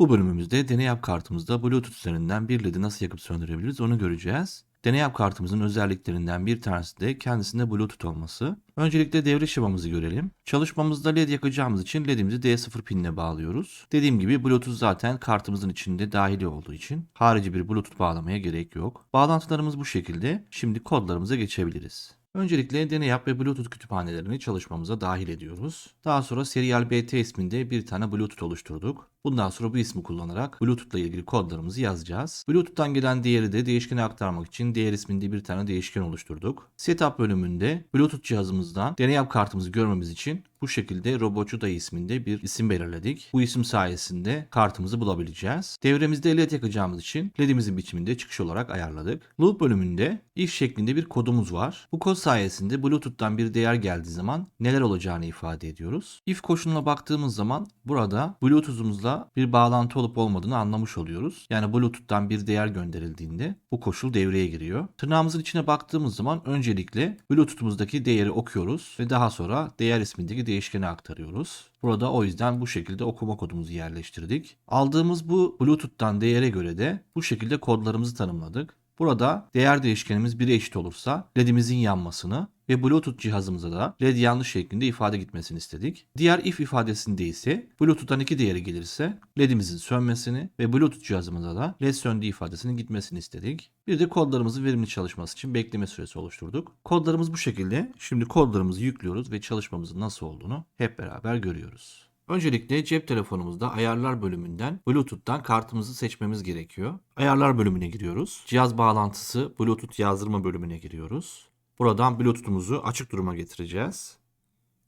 Bu bölümümüzde deney yap kartımızda Bluetooth üzerinden bir LED'i nasıl yakıp söndürebiliriz onu göreceğiz. Deney yap kartımızın özelliklerinden bir tanesi de kendisinde Bluetooth olması. Öncelikle devre şemamızı görelim. Çalışmamızda LED yakacağımız için LED'imizi D0 pinine bağlıyoruz. Dediğim gibi Bluetooth zaten kartımızın içinde dahili olduğu için harici bir Bluetooth bağlamaya gerek yok. Bağlantılarımız bu şekilde. Şimdi kodlarımıza geçebiliriz. Öncelikle deney yap ve Bluetooth kütüphanelerini çalışmamıza dahil ediyoruz. Daha sonra Serial BT isminde bir tane Bluetooth oluşturduk. Bundan sonra bu ismi kullanarak Bluetooth ile ilgili kodlarımızı yazacağız. Bluetooth'tan gelen değeri de değişkene aktarmak için değer isminde bir tane değişken oluşturduk. Setup bölümünde Bluetooth cihazımızdan deney yap kartımızı görmemiz için bu şekilde Robotçu Dayı isminde bir isim belirledik. Bu isim sayesinde kartımızı bulabileceğiz. Devremizde LED yakacağımız için LED'imizin biçiminde çıkış olarak ayarladık. Loop bölümünde if şeklinde bir kodumuz var. Bu kod sayesinde Bluetooth'tan bir değer geldiği zaman neler olacağını ifade ediyoruz. If koşuluna baktığımız zaman burada Bluetooth'umuzla bir bağlantı olup olmadığını anlamış oluyoruz. Yani Bluetooth'tan bir değer gönderildiğinde bu koşul devreye giriyor. Tırnağımızın içine baktığımız zaman öncelikle Bluetooth'umuzdaki değeri okuyoruz ve daha sonra değer ismindeki değişkene aktarıyoruz. Burada o yüzden bu şekilde okuma kodumuzu yerleştirdik. Aldığımız bu Bluetooth'tan değere göre de bu şekilde kodlarımızı tanımladık. Burada değer değişkenimiz 1'e eşit olursa LED'imizin yanmasını ve Bluetooth cihazımıza da LED yanlış şeklinde ifade gitmesini istedik. Diğer if ifadesinde ise Bluetooth'tan 2 değeri gelirse LED'imizin sönmesini ve Bluetooth cihazımıza da LED söndüğü ifadesinin gitmesini istedik. Bir de kodlarımızın verimli çalışması için bekleme süresi oluşturduk. Kodlarımız bu şekilde. Şimdi kodlarımızı yüklüyoruz ve çalışmamızın nasıl olduğunu hep beraber görüyoruz. Öncelikle cep telefonumuzda ayarlar bölümünden Bluetooth'tan kartımızı seçmemiz gerekiyor. Ayarlar bölümüne giriyoruz. Cihaz bağlantısı Bluetooth yazdırma bölümüne giriyoruz. Buradan Bluetooth'umuzu açık duruma getireceğiz.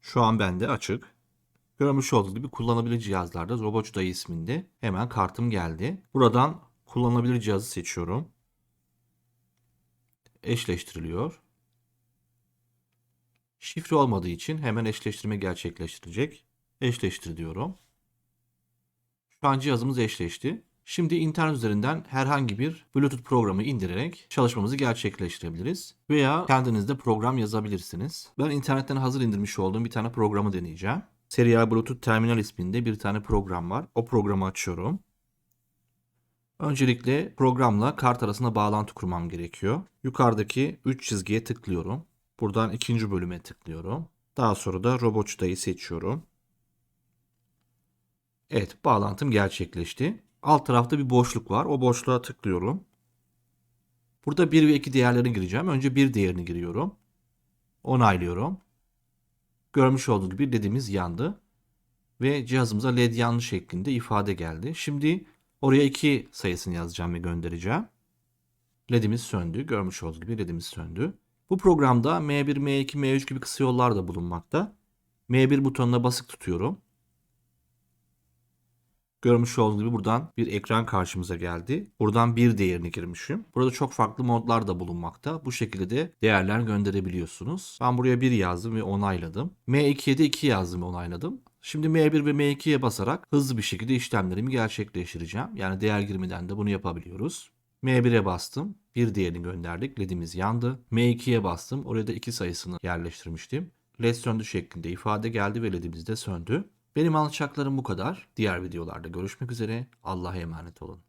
Şu an bende açık. Görmüş olduğunuz gibi kullanılabilir cihazlarda Robotçu Dayı isminde hemen kartım geldi. Buradan kullanılabilir cihazı seçiyorum. Eşleştiriliyor. Şifre olmadığı için hemen eşleştirme gerçekleştirecek. Eşleştir diyorum. Şu an cihazımız eşleşti. Şimdi internet üzerinden herhangi bir Bluetooth programı indirerek çalışmamızı gerçekleştirebiliriz. Veya kendiniz de program yazabilirsiniz. Ben internetten hazır indirmiş olduğum bir tane programı deneyeceğim. Serial Bluetooth Terminal isminde bir tane program var. O programı açıyorum. Öncelikle programla kart arasında bağlantı kurmam gerekiyor. Yukarıdaki 3 çizgiye tıklıyorum. Buradan ikinci bölüme tıklıyorum. Daha sonra da Robotçu'dayı seçiyorum. Evet bağlantım gerçekleşti. Alt tarafta bir boşluk var. O boşluğa tıklıyorum. Burada 1 ve 2 değerlerini gireceğim. Önce 1 değerini giriyorum. Onaylıyorum. Görmüş olduğunuz gibi LED'imiz yandı. Ve cihazımıza LED yanlış şeklinde ifade geldi. Şimdi oraya 2 sayısını yazacağım ve göndereceğim. LED'imiz söndü. Görmüş olduğunuz gibi LED'imiz söndü. Bu programda M1, M2, M3 gibi kısa yollar da bulunmakta. M1 butonuna basık tutuyorum. Görmüş olduğunuz gibi buradan bir ekran karşımıza geldi. Buradan bir değerini girmişim. Burada çok farklı modlar da bulunmakta. Bu şekilde de değerler gönderebiliyorsunuz. Ben buraya 1 yazdım ve onayladım. M2'ye de 2 yazdım ve onayladım. Şimdi M1 ve M2'ye basarak hızlı bir şekilde işlemlerimi gerçekleştireceğim. Yani değer girmeden de bunu yapabiliyoruz. M1'e bastım. Bir değerini gönderdik. LED'imiz yandı. M2'ye bastım. Oraya da 2 sayısını yerleştirmiştim. LED söndü şeklinde ifade geldi ve LED'imiz de söndü. Benim alacaklarım bu kadar. Diğer videolarda görüşmek üzere. Allah'a emanet olun.